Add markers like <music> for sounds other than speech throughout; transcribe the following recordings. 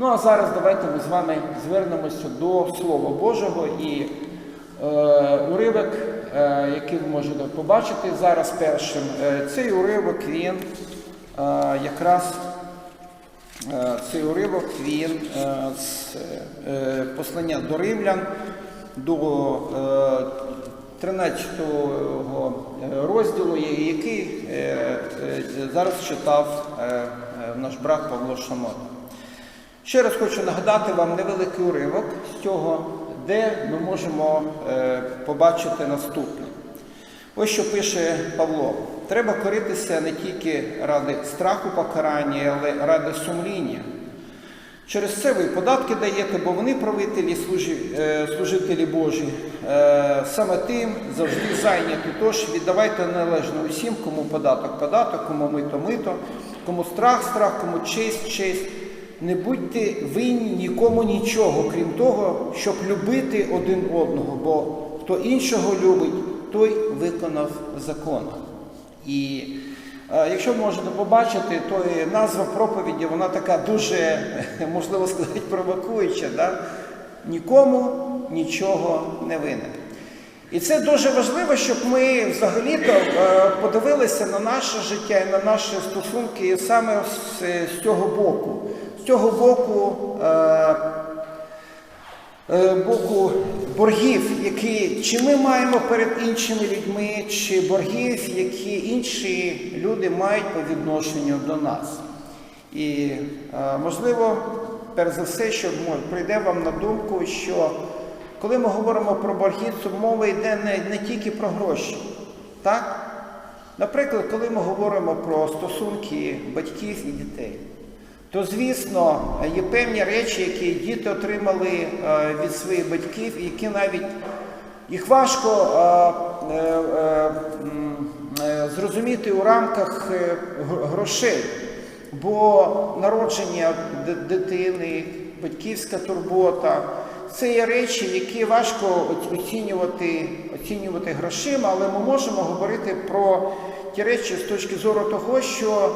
Ну а зараз давайте ми з вами звернемося до Слова Божого і е, уривок, е, який ви можете побачити зараз першим. Е, цей уривок він е, якраз е, цей уривок він е, з е, послання до римлян до е, 13 розділу, який е, е, зараз читав е, е, наш брат Павло Шамота. Ще раз хочу нагадати вам невеликий уривок з цього, де ми можемо е, побачити наступне. Ось що пише Павло. Треба коритися не тільки ради страху покарання, але ради сумління. Через це ви податки даєте, бо вони правителі, е, служителі Божі. Е, Саме тим завжди зайняті. Тож віддавайте належно усім, кому податок, податок, кому мито, мито, кому страх, страх, кому честь, честь. Не будьте винні нікому нічого, крім того, щоб любити один одного, бо хто іншого любить, той виконав закон. І е, якщо можете побачити, то назва проповіді, вона така дуже, <laughs> можливо сказати, провокуюча. Да? Нікому нічого не винен. І це дуже важливо, щоб ми взагалі-то е, подивилися на наше життя і на наші стосунки саме з цього боку. Цього боку, е, е, боку боргів, які чи ми маємо перед іншими людьми, чи боргів, які інші люди мають по відношенню до нас. І е, можливо, перш за все, що прийде вам на думку, що коли ми говоримо про борги, то мова йде не, не тільки про гроші. Так? Наприклад, коли ми говоримо про стосунки батьків і дітей, то звісно є певні речі, які діти отримали е, від своїх батьків, які навіть їх важко е, е, зрозуміти у рамках грошей. Бо народження дитини, батьківська турбота це є речі, які важко оцінювати, оцінювати грошима, але ми можемо говорити про ті речі з точки зору того, що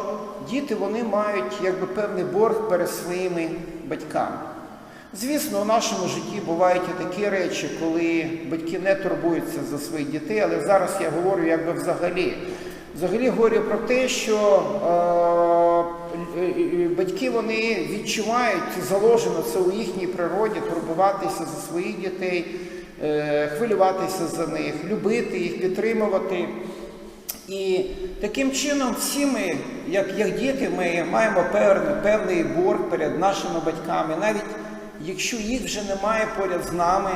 діти вони мають якби певний борг перед своїми батьками. Звісно, у нашому житті бувають і такі речі, коли батьки не турбуються за своїх дітей, але зараз я говорю якби взагалі. Взагалі говорю про те, що е, батьки вони відчувають заложено це у їхній природі, турбуватися за своїх дітей, е, хвилюватися за них, любити їх, підтримувати. І таким чином всі ми, як, як діти, ми маємо певний, певний борг перед нашими батьками, навіть якщо їх вже немає поряд з нами.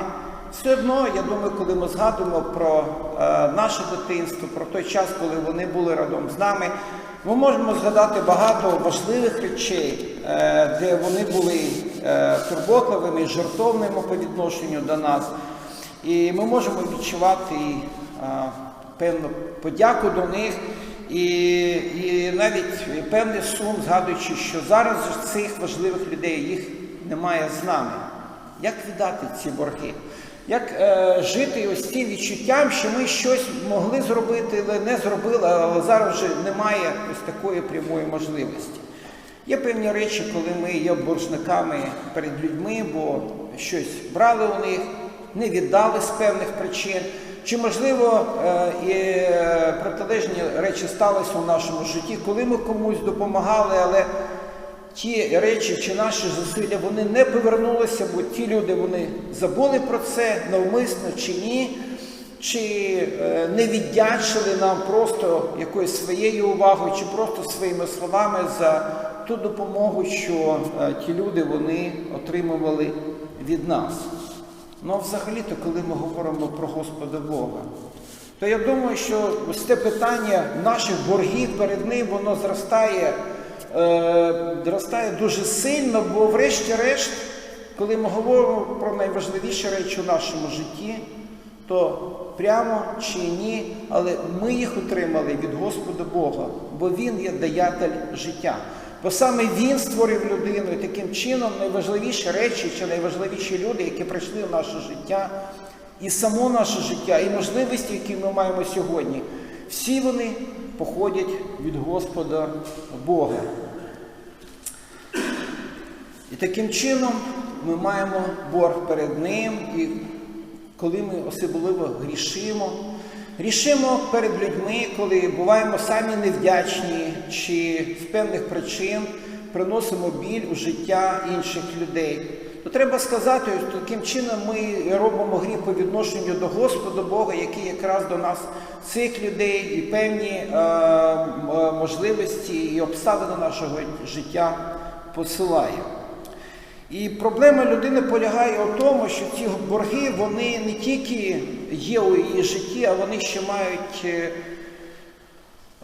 Все одно, я думаю, коли ми згадуємо про е, наше дитинство, про той час, коли вони були разом з нами, ми можемо згадати багато важливих речей, е, де вони були е, турботливими, жартовними по відношенню до нас. І ми можемо відчувати е, певну подяку до них і, і навіть певний сум, згадуючи, що зараз цих важливих людей їх немає з нами. Як віддати ці борги? Як е, жити ось цим відчуттям, що ми щось могли зробити, але не зробили, але зараз вже немає ось такої прямої можливості. Є певні речі, коли ми є боржниками перед людьми, бо щось брали у них, не віддали з певних причин. Чи можливо е, і е, протилежні речі сталися у нашому житті, коли ми комусь допомагали, але ті речі чи наші зусилля вони не повернулися, бо ті люди вони забули про це навмисно чи ні, чи е, не віддячили нам просто якоюсь своєю увагою, чи просто своїми словами за ту допомогу, що ті люди вони отримували від нас. Ну, а взагалі-то, коли ми говоримо про Господа Бога, то я думаю, що ось це питання наших боргів перед ним, воно зростає, е, зростає дуже сильно, бо врешті-решт, коли ми говоримо про найважливіші речі у нашому житті, то прямо чи ні, але ми їх отримали від Господа Бога, бо Він є даятель життя. Бо саме Він створив людину, і таким чином найважливіші речі чи найважливіші люди, які прийшли в наше життя, і само наше життя, і можливості, які ми маємо сьогодні, всі вони походять від Господа Бога. І таким чином ми маємо борг перед ним, і коли ми особливо грішимо, грішимо перед людьми, коли буваємо самі невдячні чи з певних причин приносимо біль у життя інших людей. То треба сказати, що таким чином ми робимо гріх по відношенню до Господа Бога, який якраз до нас цих людей і певні е, е, можливості і обставини нашого життя посилає. І проблема людини полягає у тому, що ці борги вони не тільки є у її житті, а вони ще мають, е,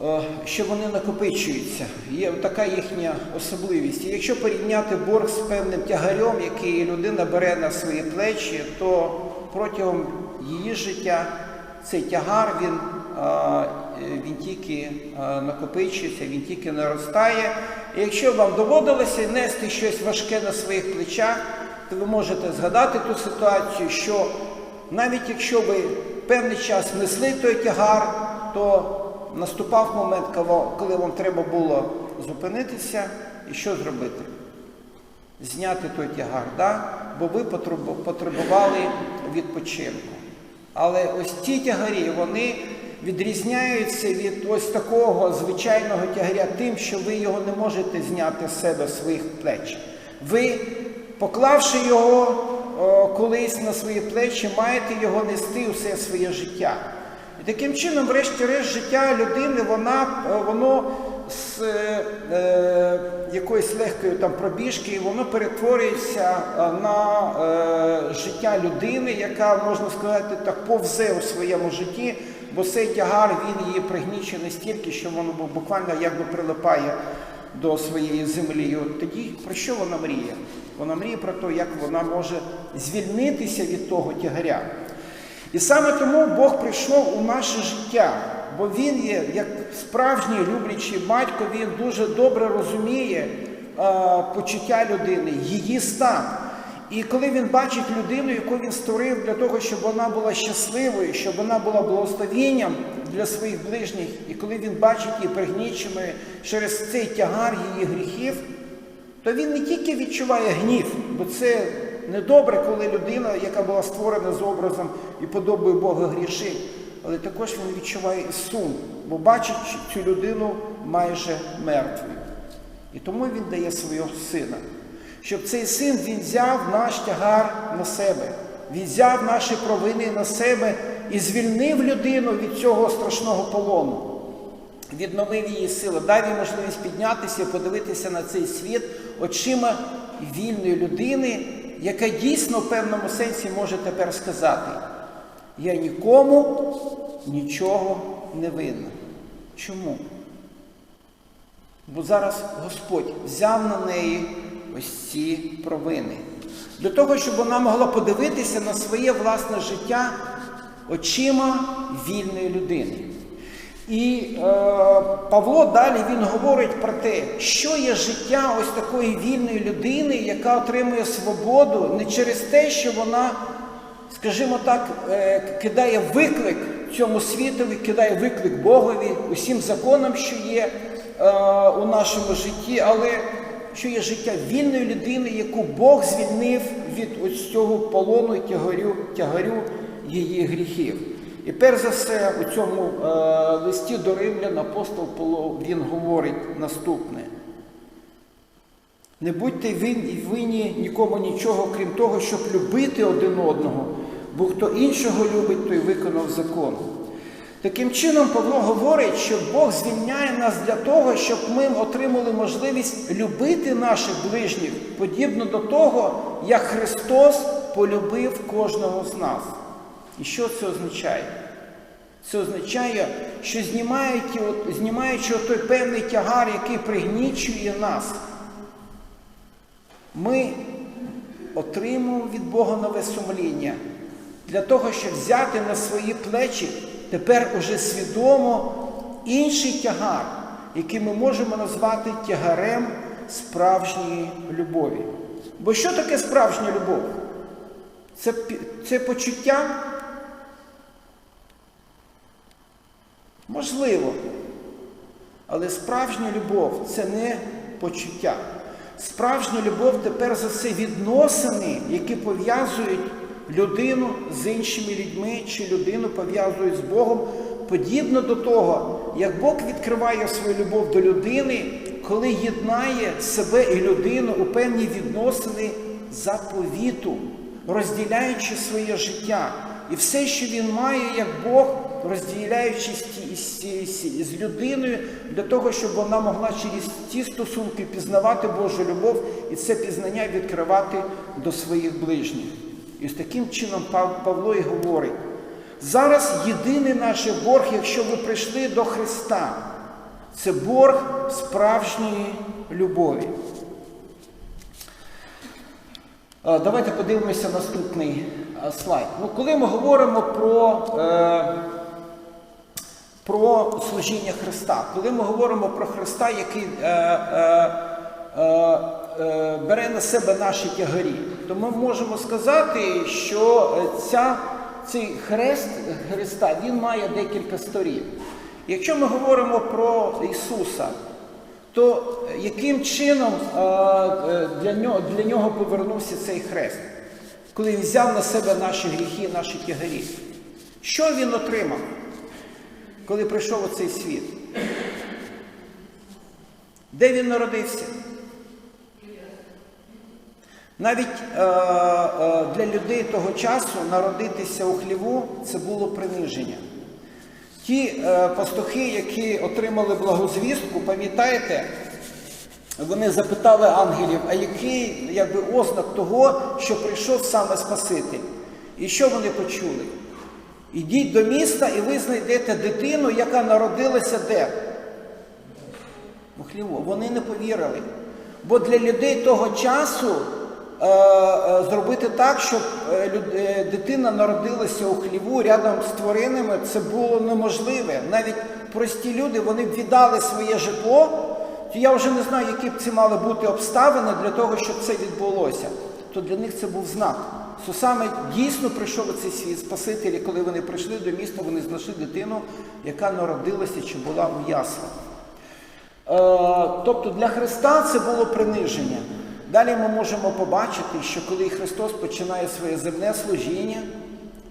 е, що вони накопичуються. Є така їхня особливість. І якщо порівняти борг з певним тягарем, який людина бере на свої плечі, то протягом її життя цей тягар він, е, він тільки накопичується, він тільки наростає. І якщо вам доводилося нести щось важке на своїх плечах, то ви можете згадати ту ситуацію, що навіть якщо ви певний час несли той тягар, то наступав момент, коли- вам треба було зупинитися і що зробити? Зняти той тягар, да? бо ви потребували відпочинку. Але ось ті тягарі, вони відрізняються від ось такого звичайного тягаря тим, що ви його не можете зняти з себе своїх плеч. Ви, поклавши його о, колись на свої плечі, маєте його нести усе своє життя. І таким чином, врешті-решт, життя людини, вона, е, воно з е, е, якоїсь легкої там пробіжки, воно перетворюється е, на е, життя людини, яка, можна сказати, так повзе у своєму житті, бо цей тягар він її пригнічує настільки, що воно буквально якби прилипає до своєї землі. І от тоді про що вона мріє? Вона мріє про те, як вона може звільнитися від того тягаря. І саме тому Бог прийшов у наше життя, бо Він є, як справжній люблячий батько, він дуже добре розуміє е, почуття людини, її стан. І коли він бачить людину, яку він створив для того, щоб вона була щасливою, щоб вона була благословенням для своїх ближніх, і коли він бачить її пригніченою через цей тягар її гріхів, то він не тільки відчуває гнів, бо це недобре, коли людина, яка була створена з образом і подобою Бога, грішить, але також він відчуває і сум, бо бачить цю людину майже мертвою. І тому він дає свого сина, щоб цей син він взяв наш тягар на себе, він взяв наші провини на себе і звільнив людину від цього страшного полону відновив її сили, дав їй можливість піднятися і подивитися на цей світ очима вільної людини, яка дійсно в певному сенсі може тепер сказати: я нікому нічого не винна. Чому? Бо зараз Господь взяв на неї ось ці провини. Для того, щоб вона могла подивитися на своє власне життя очима вільної людини. І е, Павло далі він говорить про те, що є життя ось такої вільної людини, яка отримує свободу не через те, що вона, скажімо так, е, кидає виклик цьому світові, кидає виклик Богові, усім законам, що є е, у нашому житті, але що є життя вільної людини, яку Бог звільнив від ось цього полону і тягарю, тягарю її гріхів. І перш за все у цьому е, листі до римлян апостол Павло він говорить наступне. Не будьте винні, нікому нічого, крім того, щоб любити один одного, бо хто іншого любить, той виконав закон. Таким чином, Павло говорить, що Бог звільняє нас для того, щоб ми отримали можливість любити наших ближніх, подібно до того, як Христос полюбив кожного з нас. І що це означає? Це означає, що знімаючи, знімаючи той певний тягар, який пригнічує нас, ми отримуємо від Бога нове сумління для того, щоб взяти на свої плечі тепер уже свідомо інший тягар, який ми можемо назвати тягарем справжньої любові. Бо що таке справжня любов? Це, це почуття? Можливо. Але справжня любов це не почуття. Справжня любов тепер за все відносини, які пов'язують людину з іншими людьми, чи людину пов'язують з Богом, подібно до того, як Бог відкриває свою любов до людини, коли єднає себе і людину у певні відносини заповіту, розділяючи своє життя. І все, що він має, як Бог, розділяючи з, ті- з, з, з людиною, для того, щоб вона могла через ті стосунки пізнавати Божу любов і це пізнання відкривати до своїх ближніх. І з таким чином Пав- Павло і говорить: зараз єдиний наш борг, якщо ви прийшли до Христа, це борг справжньої любові. Давайте подивимося наступний слайд. Ну, коли ми говоримо про, е, про служіння Христа, коли ми говоримо про Христа, який е, е, е, бере на себе наші тягарі, то ми можемо сказати, що е, ця, цей хрест Христа він має декілька сторін. Якщо ми говоримо про Ісуса, то яким чином е, е, для нього, для нього повернувся цей хрест, коли він взяв на себе наші гріхи, наші тягарі? Що він отримав, коли прийшов у цей світ? Де він народився? Навіть е, е, для людей того часу народитися у хліву це було приниження. Ті е, пастухи, які отримали благозвістку, пам'ятаєте, вони запитали ангелів, а який якби, ознак того, що прийшов саме Спаситель? І що вони почули? Ідіть до міста і ви знайдете дитину, яка народилася де? У хліву. Вони не повірили. Бо для людей того часу зробити так, щоб е, е, дитина народилася у хліву рядом з тваринами, це було неможливе. Навіть прості люди вони б віддали своє житло, я вже не знаю, які б це мали бути обставини для того, щоб це відбулося. То для них це був знак. Що саме дійсно прийшов цей світ Спаситель, і коли вони прийшли до міста, вони знайшли дитину, яка народилася чи була у яслах. Е, Тобто для Христа це було приниження. Далі ми можемо побачити, що коли Христос починає своє земне служіння,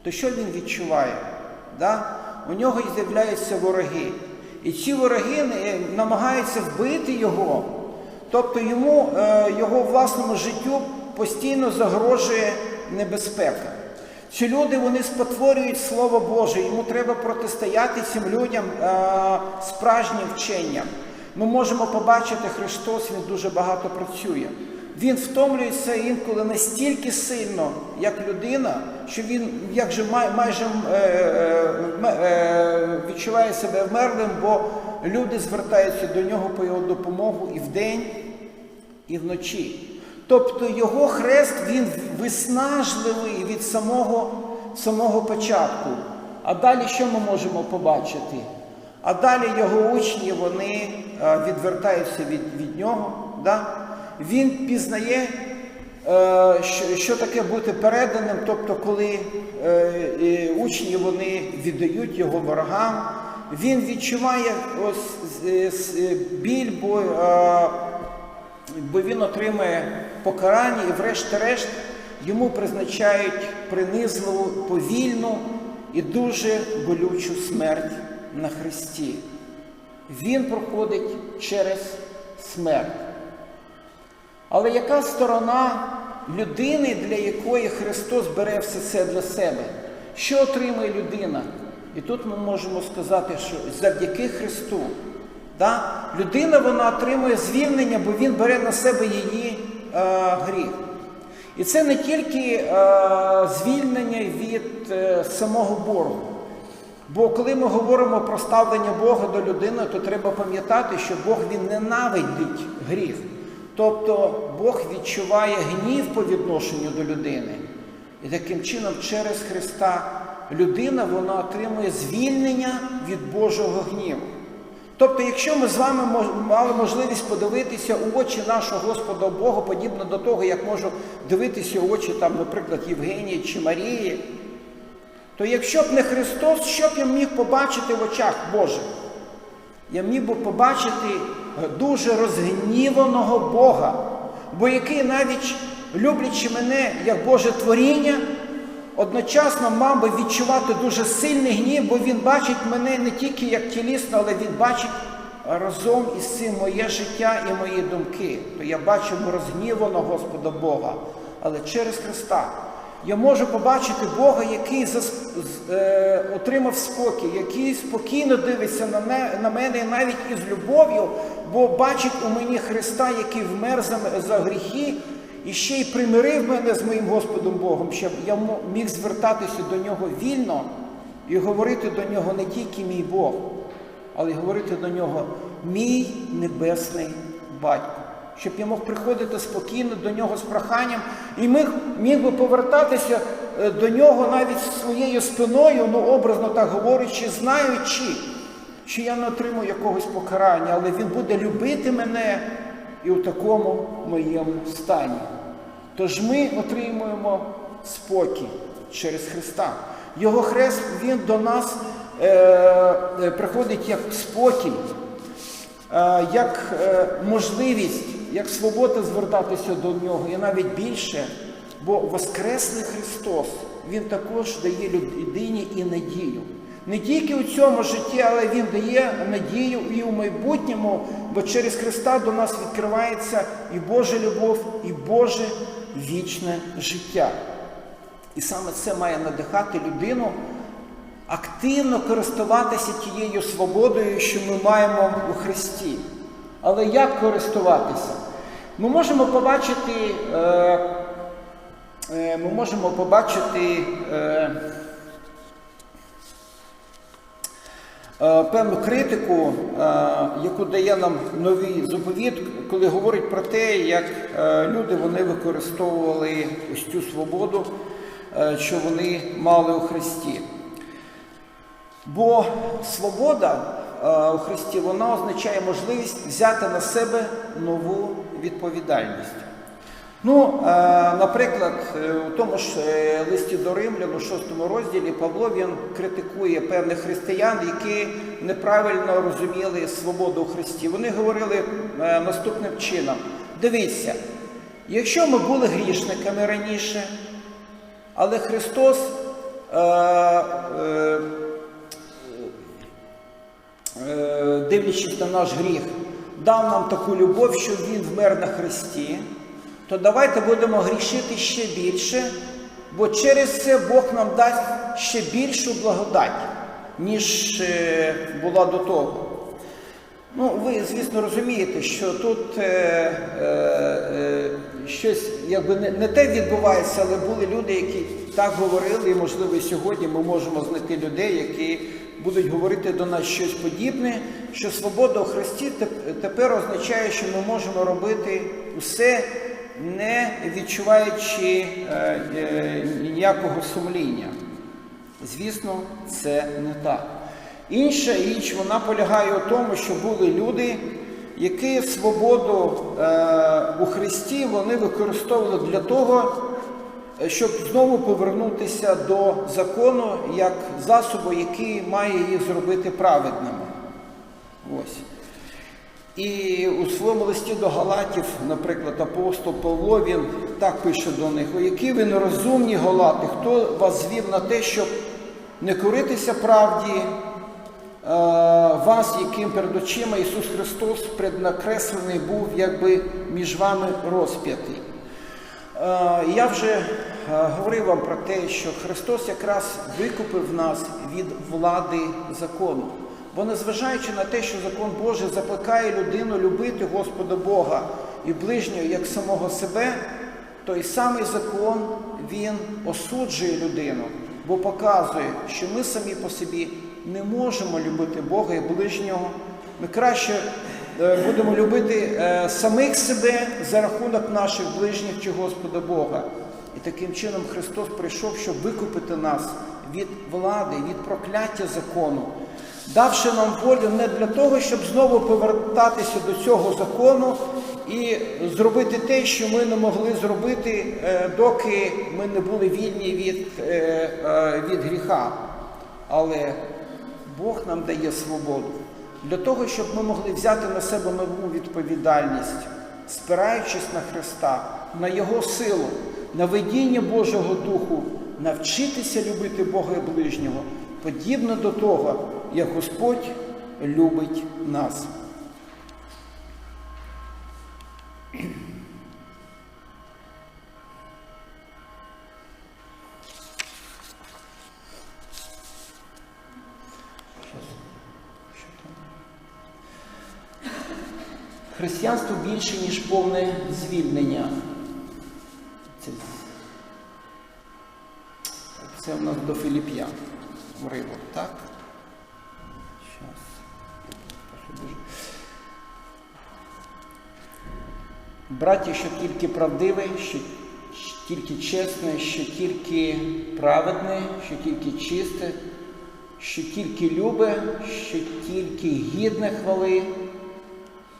то що Він відчуває? Да? У нього з'являються вороги. І ці вороги е, намагаються вбити його. Тобто йому, е, його власному життю постійно загрожує небезпека. Ці люди вони спотворюють Слово Боже, йому треба протистояти цим людям е, справжнім вченням. Ми можемо побачити, Христос Він дуже багато працює. Він втомлюється інколи настільки сильно, як людина, що він як же май, майже е, е, е, відчуває себе вмерлим, бо люди звертаються до нього по його допомогу і вдень, і вночі. Тобто його хрест він виснажливий від самого, самого початку. А далі що ми можемо побачити? А далі його учні вони е, відвертаються від, від нього. Да? Він пізнає, е, що, що таке бути переданим, тобто, коли е, учні вони віддають його ворогам. Він відчуває ось біль, бо бо він отримає покарання і врешті-решт йому призначають принизливу, повільну і дуже болючу смерть на Христі. Він проходить через смерть. Але яка сторона людини, для якої Христос бере все це для себе? Що отримує людина? І тут ми можемо сказати, що завдяки Христу да, людина вона отримує звільнення, бо Він бере на себе її е, гріх. І це не тільки е, звільнення від е, самого боргу. Бо коли ми говоримо про ставлення Бога до людини, то треба пам'ятати, що Бог він ненавидить гріх. Тобто Бог відчуває гнів по відношенню до людини. І таким чином, через Христа людина вона отримує звільнення від Божого гніву. Тобто, якщо ми з вами мали можливість подивитися у очі нашого Господа Бога, подібно до того, як можу дивитися у очі, там, наприклад, Євгенії чи Марії, то якщо б не Христос, що б я міг побачити в очах Божих? Я міг би побачити е, дуже розгніваного Бога, бо який навіть люблячи мене як Боже творіння, одночасно мав би відчувати дуже сильний гнів, бо він бачить мене не тільки як тілісно, але він бачить разом із цим моє життя і мої думки. То я бачу розгніваного Господа Бога, але через Христа. Я можу побачити Бога, який е, отримав спокій, який спокійно дивиться на, мене навіть із любов'ю, бо бачить у мені Христа, який вмер за гріхи, і ще й примирив мене з моїм Господом Богом, щоб я міг звертатися до нього вільно і говорити до нього не тільки мій Бог, але й говорити до нього мій небесний батько. Щоб я мог приходити спокійно до нього з проханням і міг, міг би повертатися е, до нього навіть своєю спиною, ну образно так говорячи, знаючи, що я не отримую якогось покарання, але він буде любити мене і у такому моєму стані. Тож ми отримуємо спокій через Христа. Його хрест він до нас е, е, приходить як спокій, е, як е, можливість, як свобода звертатися до нього, і навіть більше, бо Воскресний Христос Він також дає людині і надію. Не тільки у цьому житті, але Він дає надію і у майбутньому, бо через Христа до нас відкривається і Божа любов, і Боже вічне життя. І саме це має надихати людину активно користуватися тією свободою, що ми маємо у Христі. Але як користуватися? Ми можемо побачити, е, е, ми можемо побачити е, певну критику, яку дає нам новий заповіт, коли говорить про те, як люди вони використовували ось цю свободу, що вони мали у Христі. Бо свобода у Христі вона означає можливість взяти на себе нову відповідальність. Ну, е, наприклад, е, у тому ж е, листі до Римлян, у шостому розділі Павло він критикує певних християн, які неправильно розуміли свободу у Христі. Вони говорили е, наступним чином: дивіться, якщо ми були грішниками раніше, але Христос. Е, е, е, дивлячись на наш гріх, дав нам таку любов, що Він вмер на Христі, то давайте будемо грішити ще більше, бо через це Бог нам дасть ще більшу благодать, ніж е, була до того. Ну, ви, звісно, розумієте, що тут е, е, е, щось якби не, не те відбувається, але були люди, які так говорили, і можливо сьогодні ми можемо знайти людей, які будуть говорити до нас щось подібне, що свобода у Христі тепер означає, що ми можемо робити усе, не відчуваючи е, е, ніякого сумління. Звісно, це не так. Інша річ вона полягає у тому, що були люди, які свободу е, у Христі вони використовували для того, щоб знову повернутися до закону як засобу, який має їх зробити праведними. Ось. І у своєму листі до Галатів, наприклад, апостол Павло, він так пише до них: які ви нерозумні Галати, хто вас звів на те, щоб не коритися правді, е, вас, яким перед очима Ісус Христос преднакреслений був, якби між вами розп'ятий. Е, Я вже е, говорив вам про те, що Христос якраз викупив нас від влади закону. Бо незважаючи на те, що закон Божий закликає людину любити Господа Бога і ближнього як самого себе, той самий закон він осуджує людину, бо показує, що ми самі по собі не можемо любити Бога і ближнього. Ми краще е, будемо любити е, самих себе за рахунок наших ближніх чи Господа Бога. І таким чином Христос прийшов, щоб викупити нас від влади, від прокляття закону, давши нам волю не для того, щоб знову повертатися до цього закону і зробити те, що ми не могли зробити, е, доки ми не були вільні від, е, е, від гріха. Але Бог нам дає свободу для того, щоб ми могли взяти на себе нову відповідальність спираючись на Христа, на Його силу, на видіння Божого Духу, навчитися любити Бога і ближнього, подібно до того, як Господь любить нас. Християнство більше, ніж повне звільнення. Це в нас до Філіп'ян. Уривок, так? Браті, що тільки правдиве, що тільки чесне, що тільки праведне, що тільки чисте, що тільки любе, що тільки гідне хвали.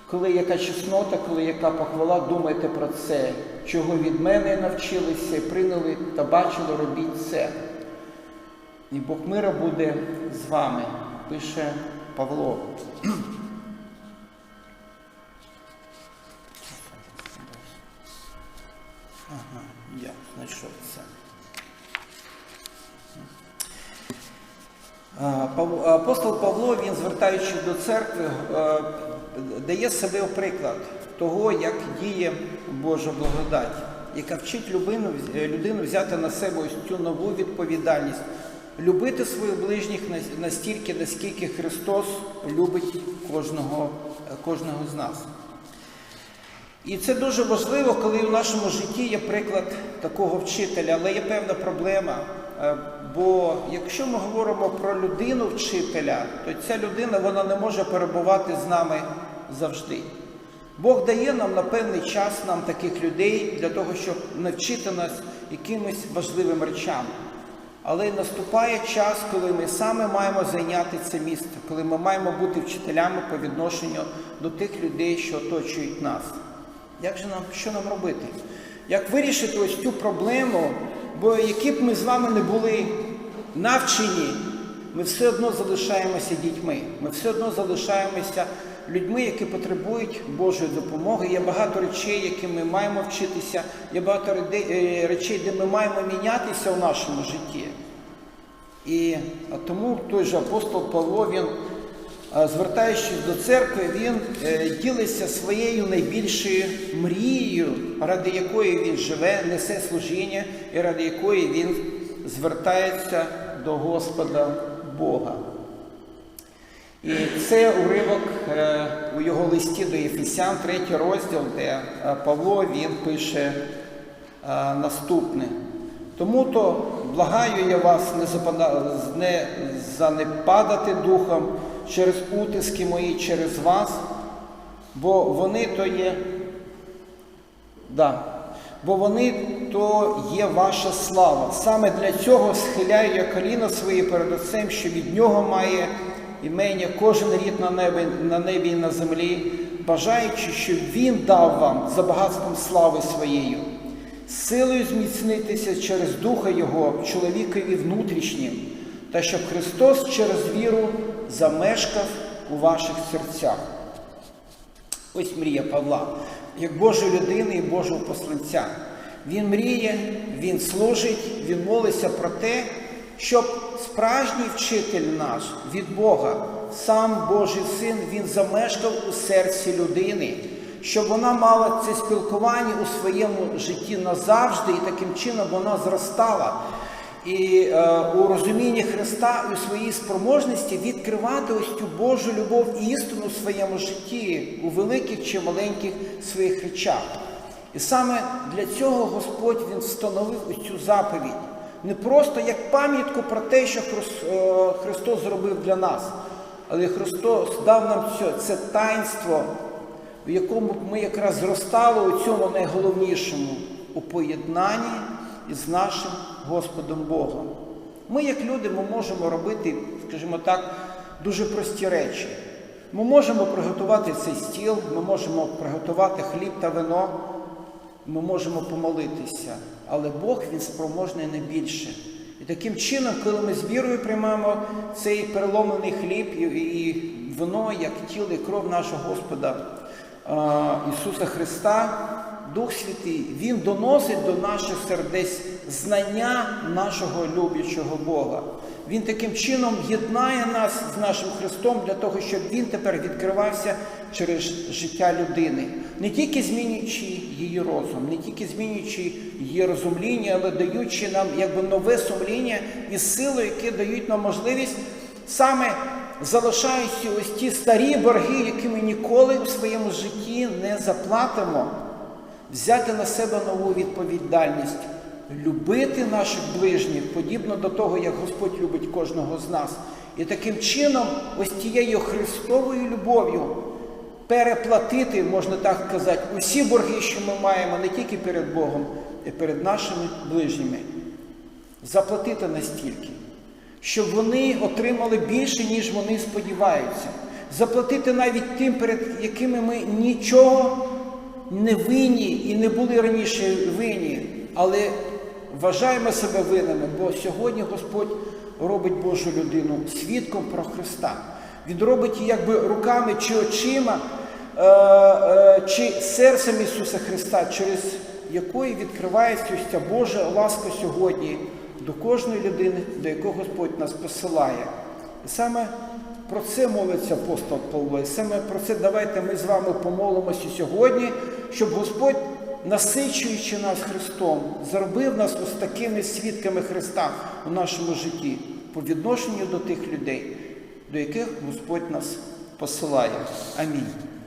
Коли яка чеснота, коли яка похвала, думайте про це, чого від мене навчилися, прийняли та бачили, робіть це. І Бог мира буде з вами, пише Павло. Я знайшов це. Апостол Павло, він звертаючись до церкви, дає себе у приклад того, як діє Божа благодать, яка вчить людину, людину взяти на себе ось цю нову відповідальність, любити своїх ближніх настільки, наскільки Христос любить кожного, кожного з нас. І це дуже важливо, коли в нашому житті є приклад такого вчителя, але є певна проблема. Е, Бо якщо ми говоримо про людину вчителя, то ця людина вона не може перебувати з нами завжди. Бог дає нам на певний час нам таких людей для того, щоб навчити нас якимось важливим речам. Але наступає час, коли ми саме маємо зайняти це місце, коли ми маємо бути вчителями по відношенню до тих людей, що оточують нас. Як же нам, що нам робити? Як вирішити ось цю проблему, бо які б ми з вами не були навчені, ми все одно залишаємося дітьми, ми все одно залишаємося людьми, які потребують Божої допомоги. Є багато речей, які ми маємо вчитися, є багато е, речей, де ми маємо мінятися в нашому житті. І тому той же апостол Павло, він, звертаючись до церкви, він е, ділиться своєю найбільшою мрією, ради якої він живе, несе служіння і ради якої він звертається до Господа Бога. І це уривок е, у його листі до Єфесян, третій розділ, де е, Павло він пише е, наступне. Тому то благаю я вас не занепадати духом через утиски мої, через вас, бо вони то є. Да. Бо вони то є ваша слава. Саме для цього схиляю я коліна свої перед Отцем, що від нього має імення кожен рід на небі, на небі і на землі, бажаючи, щоб він дав вам за багатством слави своєю, силою зміцнитися через Духа Його чоловікові внутрішнім, та щоб Христос через віру замешкав у ваших серцях. Ось мрія Павла, як Божої людини і Божого посланця. Він мріє, він служить, він молиться про те, щоб справжній вчитель наш від Бога, сам Божий син, він замешкав у серці людини, щоб вона мала це спілкування у своєму житті назавжди, і таким чином вона зростала. І е, у розумінні Христа у своїй спроможності відкривати ось цю Божу любов і істину у своєму житті, у великих чи маленьких своїх речах. І саме для цього Господь Він встановив ось цю заповідь. Не просто як пам'ятку про те, що е, Христос зробив для нас, але Христос дав нам це, це таїнство, в якому ми якраз зростали у цьому найголовнішому у поєднанні із нашим Господом Богом. Ми, як люди, ми можемо робити, скажімо так, дуже прості речі. Ми можемо приготувати цей стіл, ми можемо приготувати хліб та вино, ми можемо помолитися, але Бог він спроможний не більше. І таким чином, коли ми з вірою приймаємо цей переломлений хліб і, вино, як тіло і кров нашого Господа Ісуса Христа, Дух Святий, Він доносить до наших сердець знання нашого люблячого Бога. Він таким чином єднає нас з нашим Христом для того, щоб Він тепер відкривався через життя людини, не тільки змінюючи її розум, не тільки змінюючи її розумління, але даючи нам якби нове сумління і силу, які дають нам можливість саме залишаючи ось ті старі борги, які ми ніколи в своєму житті не заплатимо, взяти на себе нову відповідальність, любити наших ближніх, подібно до того, як Господь любить кожного з нас. І таким чином, ось тією Христовою любов'ю переплатити, можна так казати, усі борги, що ми маємо не тільки перед Богом, і перед нашими ближніми. Заплатити настільки, щоб вони отримали більше, ніж вони сподіваються. Заплатити навіть тим, перед якими ми нічого не винні і не були раніше винні, але вважаємо себе винними, бо сьогодні Господь робить Божу людину свідком про Христа. Він робить її якби руками чи очима, е, е, чи серцем Ісуса Христа, через якої відкривається ця Божа ласка сьогодні до кожної людини, до якої Господь нас посилає. І саме про це молиться апостол Павло. І саме про це давайте ми з вами помолимося сьогодні, щоб Господь, насичуючи нас Христом, зробив нас ось такими свідками Христа у нашому житті по відношенню до тих людей, до яких Господь нас посилає. Амінь.